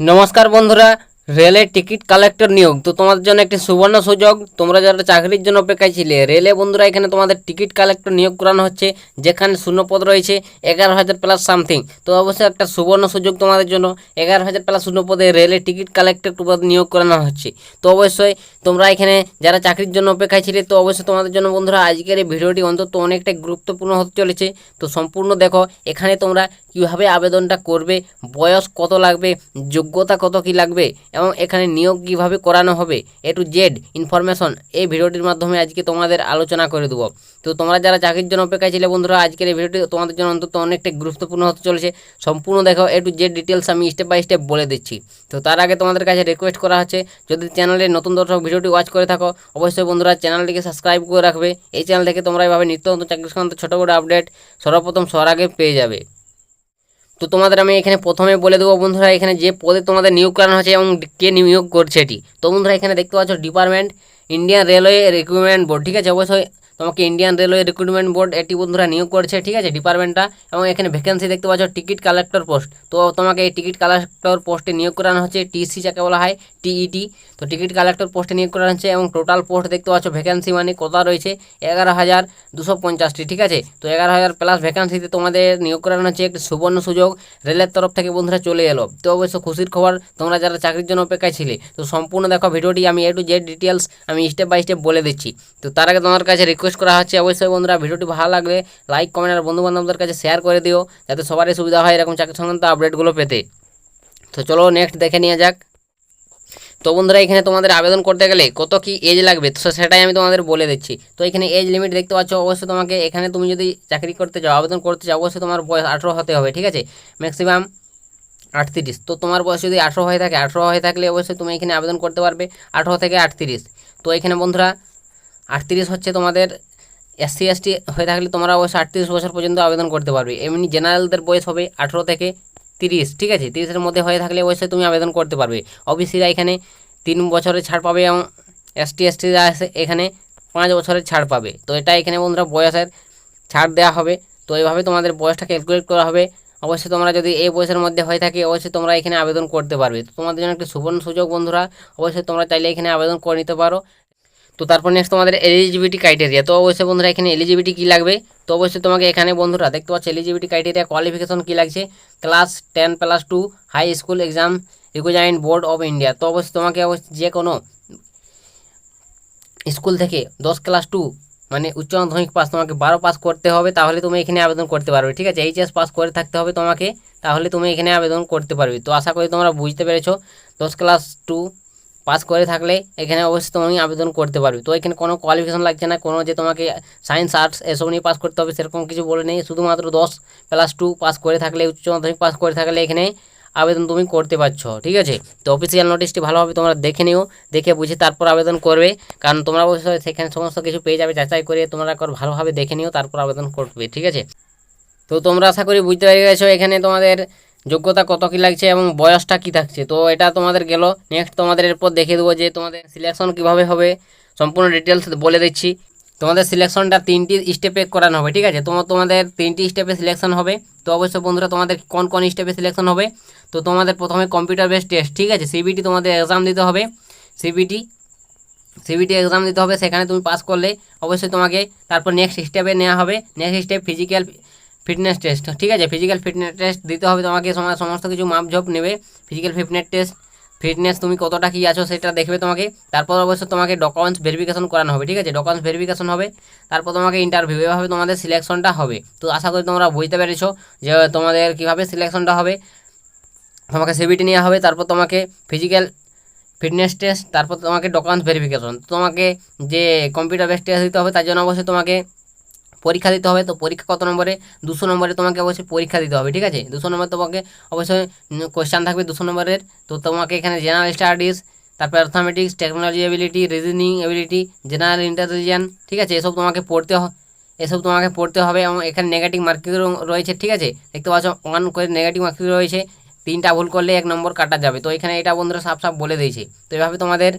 নমস্কার বন্ধুরা, রেলের টিকিট কালেক্টর নিয়োগ। তো তোমাদের জন্য একটি সুবর্ণ সুযোগ। তোমরা যারা চাকরির জন্য অপেক্ষায় ছিলে, রেলে বন্ধুরা, এখানে তোমাদের টিকিট কালেক্টর নিয়োগ করানো হচ্ছে, যেখানে শূন্যপদ রয়েছে, এগারো হাজার প্লাস সামথিং তো অবশ্যই একটা সুবর্ণ সুযোগ তোমাদের জন্য। এগারো হাজার প্লাস শূন্যপদে রেলের টিকিট কালেক্টর তোমাদের নিয়োগ করানো হচ্ছে। তো অবশ্যই তোমরা এখানে যারা চাকরির জন্য অপেক্ষায় ছিলে, তো অবশ্যই তোমাদের জন্য বন্ধুরা, আজকের এই ভিডিওটি অন্তত অনেকটাই গুরুত্বপূর্ণ হতে চলেছে। তো সম্পূর্ণ দেখো, এখানে তোমরা কীভাবে আবেদনটা করবে, বয়স কত লাগবে, যোগ্যতা কত কি লাগবে এবং এখানে নিয়োগ কীভাবে করানো হবে এ টু জেড ইনফরমেশন এই ভিডিওটির মাধ্যমে আজকে তোমাদের আলোচনা করে দেবো। তো তোমরা যারা চাকরির জন্য অপেক্ষায় ছিলে বন্ধুরা, আজকের এই ভিডিওটি তোমাদের জন্য অন্তত অনেকটা গুরুত্বপূর্ণ হতে চলেছে। সম্পূর্ণ দেখো এ টু জেড ডিটেলস আমি স্টেপ বাই স্টেপ বলে দিচ্ছি। তো তার আগে তোমাদের কাছে রিকোয়েস্ট করা হচ্ছে, যদি চ্যানেলে নতুন দর্শক ভিডিওটি ওয়াচ করে থাকো, অবশ্যই বন্ধুরা চ্যানেলটিকে সাবস্ক্রাইব করে রাখবে। এই চ্যানেল থেকে তোমরা এভাবে নিত্য নতুন চাকরি সংক্রান্ত ছোটো বড়ো আপডেট সর্বপ্রথম সবার আগে পেয়ে যাবে। তো তোমাদের আমি এখানে প্রথমে বলে দেবো বন্ধুরা, এখানে যে পদে তোমাদের নিয়োগ করানো হচ্ছে এবং কে নিয়োগ করছে এটি। তো বন্ধুরা, এখানে দেখতে পাচ্ছ department Indian railway recruitment board ঠিক আছে? অবশ্যই তোমাকে ইন্ডিয়ান রেলওয়ে রিক্রুটমেন্ট বোর্ড এটি বন্ধুরা নিয়োগ করছে, ঠিক আছে ডিপার্টমেন্টটা এবং এখানে ভ্যাকেন্সি দেখতে পাচ্ছ টিকিট কালেক্টর পোস্ট তো তোমাকে এই টিকিট কালেক্টর পোস্টে নিয়োগ করানো হচ্ছে টিসি যাকে বলা হয় টিইটি তো টিকিট কালেক্টর পোস্টে নিয়োগ করানো হচ্ছে এবং টোটাল পোস্ট দেখতে পাচ্ছ ভ্যাকেন্সি মানে কত রয়েছে, এগারো হাজার দুশো পঞ্চাশটি, ঠিক আছে? তো এগারো হাজার প্লাস ভ্যাকেন্সিতে তোমাদের নিয়োগ করানো হচ্ছে, একটি সুবর্ণ সুযোগ, রেলের তরফ থেকে বন্ধুরা চলে এলো। তো অবশ্য খুশির খবর, তোমরা যারা চাকরির জন্য অপেক্ষায় ছিলে, তো সম্পূর্ণ দেখো ভিডিওটি, আমি এ টু জেড ডিটেলস আমি স্টেপ বাই স্টেপ বলে দিচ্ছি। তো তার আগে তোমার কাছে রিকোয়েস্ট করা হচ্ছে, অবশ্যই বন্ধুরা ভিডিওটি ভালো লাগলে লাইক কমেন্ট আর বন্ধু বান্ধবদের কাছে শেয়ার করে দিও, যাতে সবারই সুবিধা হয় এরকম চাকরি সংক্রান্ত আপডেটগুলো পেতে। তো চলো নেক্সট দেখে নিয়ে যাক। তো বন্ধুরা, এখানে তোমাদের আবেদন করতে গেলে কত কি এজ লাগবে? তো সেটাই আমি তোমাদের বলে দিচ্ছি। তো এখানে এজ লিমিট দেখতে পাচ্ছ, অবশ্যই তোমাকে এখানে তুমি যদি চাকরি করতে চাও আবেদন করতে চাও অবশ্যই তোমার বয়স আঠেরো হতে হবে, ঠিক আছে? ম্যাক্সিমাম আটত্রিশ। তো তোমার বয়স যদি আঠেরো হয়ে থাকে, আঠেরো হয়ে থাকলে অবশ্যই তুমি এখানে আবেদন করতে পারবে, আঠেরো থেকে আটত্রিশ। তো এখানে বন্ধুরা আটত্রিশ হচ্ছে তোমাদের এসসি, এসটি হয়ে থাকলে তোমরা অবশ্যই আটত্রিশ বছর পর্যন্ত আবেদন করতে পারবে। এমনি জেনারেলদের বয়স হবে আঠেরো থেকে তিরিশ, ঠিক আছে? তিরিশের মধ্যে হয়ে থাকলে অবশ্যই তুমি আবেদন করতে পারবে। ওবিসিরা এখানে তিন বছরের ছাড় পাবে এবং এসটি, এসটিরা এখানে পাঁচ বছরের ছাড় পাবে। তো এটা এখানে বন্ধুরা বয়সের ছাড় দেওয়া হবে। তো এইভাবে তোমাদের বয়সটা ক্যালকুলেট করা হবে। অবশ্যই তোমরা যদি এই বয়সের মধ্যে হয়ে থাকে, অবশ্যই তোমরা এখানে আবেদন করতে পারবে। তোমাদের জন্য একটি সুবর্ণ সুযোগ বন্ধুরা। অবশ্যই তোমরা চাইলে এখানে আবেদন করে নিতে পারো। তো তারপর নেক্সট তোমাদের এলিজিবিলিটি ক্রাইটেরিয়া তো অবশ্যই বন্ধুরা এখানে এলিজিবিলিটি কী লাগবে? তো অবশ্যই তোমাকে এখানে বন্ধুরা দেখতে পাচ্ছ এলিজিবিলিটি ক্রাইটেরিয়া কোয়ালিফিকেশন কী লাগছে? Class ten plus two high school exam recognised board of India তো অবশ্যই তোমাকে অবশ্যই যে কোনো স্কুল থেকে দশ ক্লাস টু মানে উচ্চ মাধ্যমিক পাস তোমাকে বারো পাস করতে হবে, তাহলে তুমি এখানে আবেদন করতে পারবে, ঠিক আছে? এইচএস পাস করে থাকতে হবে তোমাকে, তাহলে তুমি এখানে আবেদন করতে পারবে। তো আশা করি তোমরা বুঝতে পেরেছ। দশ ক্লাস টু পাস করে থাকলে এখানে অবশ্যই তুমি আবেদন করতে পারবে। তো এখানে কোনো কোয়ালিফিকেশন লাগছে না, কোনো যে তোমাকে সায়েন্স আর্টস এসব নিয়ে পাস করতে হবে সেরকম কিছু বলে নেই। শুধুমাত্র দশ প্লাস টু পাস করে থাকলে, উচ্চ মাধ্যমিক পাস করে থাকলে এখানে আবেদন তুমি করতে পারছ, ঠিক আছে? তো অফিসিয়াল নোটিশটি ভালোভাবে তোমরা দেখে নিও, দেখে বুঝে তারপর আবেদন করবে। কারণ তোমরা অবশ্যই সেখানে সমস্ত কিছু পেয়ে যাবে, যাচাই করে তোমরা একবার ভালোভাবে দেখে নিও, তারপর আবেদন করবে, ঠিক আছে? তো তোমরা আশা করি বুঝতে পেরে গেছো এখানে তোমাদের যোগ্যতা কত কী লাগছে এবং বয়সটা কী থাকছে? তো এটা তোমাদের গেল। নেক্সট তোমাদের এরপর দেখে দেবো যে তোমাদের সিলেকশন কীভাবে হবে। সম্পূর্ণ ডিটেলস বলে দিচ্ছি। তোমাদের সিলেকশনটা তিনটি স্টেপে করানো হবে, ঠিক আছে? তোমার তোমাদের তিনটি স্টেপে সিলেকশন হবে। তো অবশ্যই বন্ধুরা, তোমাদের কোন কোন স্টেপে সিলেকশন হবে? তো তোমাদের প্রথমে কম্পিউটার বেস টেস্ট ঠিক আছে? সিবিটি তোমাদের এক্সাম দিতে হবে। সিবিটি সিবিটি এক্সাম দিতে হবে। সেখানে তুমি পাস করলে অবশ্যই তোমাকে তারপর নেক্সট স্টেপে নেওয়া হবে। Next step physical fitness test ঠিক আছে ফিজিক্যাল ফিটনেস টেস্ট দিতে হবে তোমাকে সমস্ত কিছু মাপঝোপ নেবে। ফিজিক্যাল ফিটনেস টেস্ট ফিটনেস তুমি কতটা কী আছো সেটা দেখবে তোমাকে। তারপর অবশ্য তোমাকে ডকুমেন্টস ভেরিফিকেশন করানো হবে, ঠিক আছে? ডকুমেন্টস ভেরিফিকেশন হবে। তারপর তোমাকে ইন্টারভিউ এভাবে তোমাদের সিলেকশনটা হবে। তো আশা করি তোমরা বুঝতে পেরেছ যে তোমাদের কীভাবে সিলেকশনটা হবে। তোমাকে সিবিটি নেওয়া হবে, তারপর তোমাকে ফিজিক্যাল ফিটনেস টেস্ট তারপর তোমাকে ডকুমেন্টস ভেরিফিকেশন তোমাকে যে কম্পিউটার বেস টেস্ট দিতে হবে, তার জন্য অবশ্যই তোমাকে পরীক্ষা দিতে হবে, তো পরীক্ষা কত নম্বরে? দুশো নম্বরে তোমাকে অবশ্যই পরীক্ষা দিতে হবে, ঠিক আছে? দুশো নম্বর তোমাকে অবশ্যই কোয়েশ্চান থাকবে দুশো নম্বরের। তো তোমাকে এখানে জেনারেল স্টাডিজ তারপর arithmetic technology ability reasoning ability general intelligence ঠিক আছে? এসব তোমাকে পড়তে হ, এসব তোমাকে পড়তে হবে। এবং এখানে নেগেটিভ মার্কিং রয়েছে, ঠিক আছে? দেখতে পাচ্ছ ওয়ান করে নেগেটিভ মার্কিং রয়েছে। তিনটা ভুল করলে এক নম্বর কাটা যাবে। তো এখানে এটা বন্ধুরা সাফ সাফ বলে দিয়েছে। তো এভাবে তোমাদের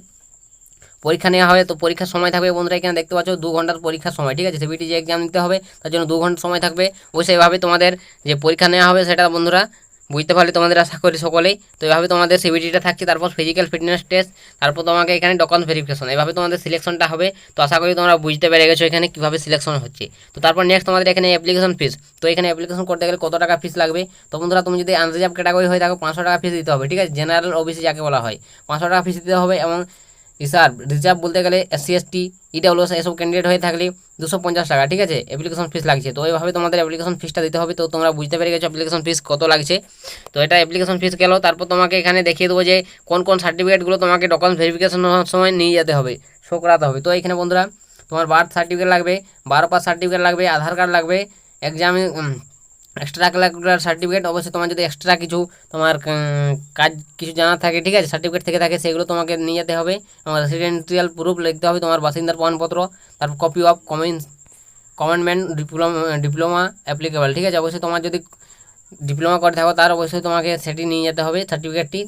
পরীক্ষা নেওয়া হবে, তো পরীক্ষার সময় থাকবে বন্ধুরা এখানে দেখতে পাচ্ছ দু ঘণ্টার পরীক্ষার সময়, ঠিক আছে? সিবিটি যে এক্সাম দিতে হবে, তার জন্য দু ঘণ্টা সময় থাকবে। অবশ্যই এভাবে তোমাদের যে পরীক্ষা নেওয়া হবে সেটা বন্ধুরা বুঝতে পারলে তোমাদের আশা করি সকলেই। তো এভাবে তোমাদের সিবিটিটা থাকছে, তারপর ফিজিক্যাল ফিটনেস টেস্ট তারপর তোমাকে এখানে ডকুমেন্ট ভেরিফিকেশন এভাবে তোমাদের সিলেকশনটা হবে। তো আশা করি তোমরা বুঝতে পেরে গেছো এখানে কীভাবে সিলেকশন হচ্ছে। তো তারপর নেক্সট তোমাদের এখানে অ্যাপ্লিকেশন ফিস তো এখানে অ্যাপ্লিকেশন করতে গেলে কত টাকা ফিস লাগবে? তো বন্ধুরা তুমি যদি আনরিজার্ভ ক্যাটাগরি হয়ে থাকো, পাঁচশো টাকা ফিস দিতে হবে, ঠিক আছে? জেনারেল ওবিসি যাকে বলা হয়, পাঁচশো টাকা ফিস দিতে হবে এবং রিজার্ভ রিজার্ভ বলতে গেলে এসসি এসটি ইডাব্লিউএস এসব ক্যান্ডিডেট হয়ে থাকলে দুশো পঞ্চাশ টাকা, ঠিক আছে? অ্যাপ্লিকেশন ফিস লাগছে। তো এইভাবে তোমাদের অ্যাপ্লিকেশন ফিসটা দিতে হবে। তো তোমরা বুঝতে পেরে গেছো অ্যাপ্লিকেশন ফিস কত লাগছে। তো এটা অ্যাপ্লিকেশন ফিস গেল। তারপর তোমাকে এখানে দেখিয়ে দেবো যে কোন কোন সার্টিফিকেটগুলো তোমাকে ডকুমেন্ট ভেরিফিকেশন সময় নিয়ে যেতে হবে শো করাতে হবে। তো এখানে বন্ধুরা, তোমার বার্থ সার্টিফিকেট লাগবে, বারো পাস সার্টিফিকেট লাগবে, আধার কার্ড লাগবে এক্সামে এক্সট্রা কারিকুলার সার্টিফিকেট অবশ্যই তোমার যদি এক্সট্রা কিছু তোমার কাজ কিছু জানা থাকে, ঠিক আছে? সার্টিফিকেট থেকে থাকে, সেগুলো তোমাকে নিয়ে যেতে হবে। এবং রেসিডেন্সিয়াল প্রুফ লিখতে হবে তোমার বাসিন্দার প্রমাণপত্র, তারপর copy of commence commencement diploma diploma applicable ঠিক আছে? অবশ্যই তোমার যদি ডিপ্লোমা করে থাকো, তার অবশ্যই তোমাকে সেটি নিয়ে যেতে হবে সার্টিফিকেটটি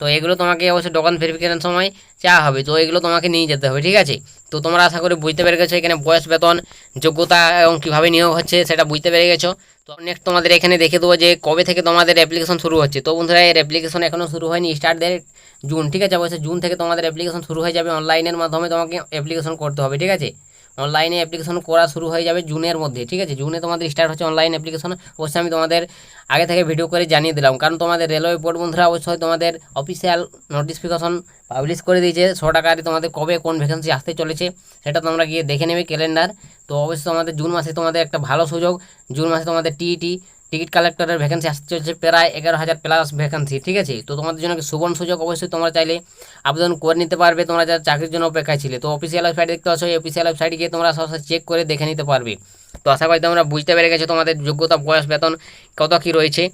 তো এগুলো তোমাকে অবশ্যই ডকুমেন্ট ভেরিফিকেশন সময় চাওয়া হবে। তো এগুলো তোমাকে নিয়ে যেতে হবে, ঠিক আছে? তো তোমরা আশা করি বুঝতে পেরে গেছো এখানে বয়স, বেতন, যোগ্যতা এবং কীভাবে নিয়োগ হচ্ছে, সেটা বুঝতে পেরে গেছো। তো নেক্সট তোমাদের এখানে দেখে দেবো যে কবে থেকে তোমাদের অ্যাপ্লিকেশন শুরু হচ্ছে। তো বন্ধুরা, এর অ্যাপ্লিকেশন এখনও শুরু হয়নি স্টার্ট ডেট জুন ঠিক আছে? অবশ্যই জুন থেকে তোমাদের অ্যাপ্লিকেশন শুরু হয়ে যাবে অনলাইনের মাধ্যমে তোমাকে অ্যাপ্লিকেশন করতে হবে, ঠিক আছে? অনলাইনে অ্যাপ্লিকেশন করা শুরু হয়ে যাবে জুনের মধ্যে, ঠিক আছে? জুনে তোমাদের স্টার্ট হচ্ছে অনলাইন অ্যাপ্লিকেশন অবশ্যই আমি তোমাদের আগে থেকে ভিডিও করে জানিয়ে দিলাম। কারণ তোমাদের রেলওয়ে বোর্ড বন্ধুরা অবশ্যই তোমাদের অফিসিয়াল নোটিফিকেশন পাবলিশ করে দিয়েছে, ছ টাকারে তোমাদের কবে কোন ভ্যাকেন্সি আসতে চলেছে সেটা তোমরা গিয়ে দেখে নেবে ক্যালেন্ডার তো অবশ্যই তোমাদের জুন মাসে তোমাদের একটা ভালো সুযোগ, জুন মাসে তোমাদের টিইটি টিকিট কালেক্টরের ভ্যাকেন্সি আসতে চলছে প্রায় এগারো হাজার প্লাস ভ্যাকেন্সি ঠিক আছে? তো তোমাদের জন্য সুবর্ণ সুযোগ অবশ্যই তোমরা চাইলে আবেদন করে নিতে পারবে, তোমরা যারা চাকরির জন্য অপেক্ষায় ছিলে। তো অফিসিয়াল ওয়েবসাইট দেখতে পাচ্ছ অফিসিয়াল ওয়েবসাইটে গিয়ে তোমরা সরাসরি চেক করে দেখে নিতে পারবে। তো আশা করি তোমরা বুঝতে পেরে গেছো তোমাদের যোগ্যতা, বয়স, বেতন কত কী রয়েছে।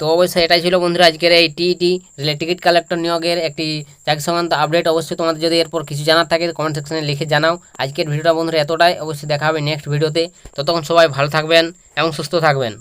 তো অবশ্যই এটাই ছিল বন্ধুরা আজকের এই টিইটি টিকিট কালেক্টর নিয়োগের একটি চাকরি সংক্রান্ত আপডেট অবশ্যই তোমাদের যদি এরপর কিছু জানার থাকে কমেন্ট সেকশনে লিখে জানাও। আজকের ভিডিওটা বন্ধুরা এতটাই, অবশ্যই দেখা হবে নেক্সট ভিডিওতে ততক্ষণ সবাই ভালো থাকবেন এবং সুস্থ থাকবেন।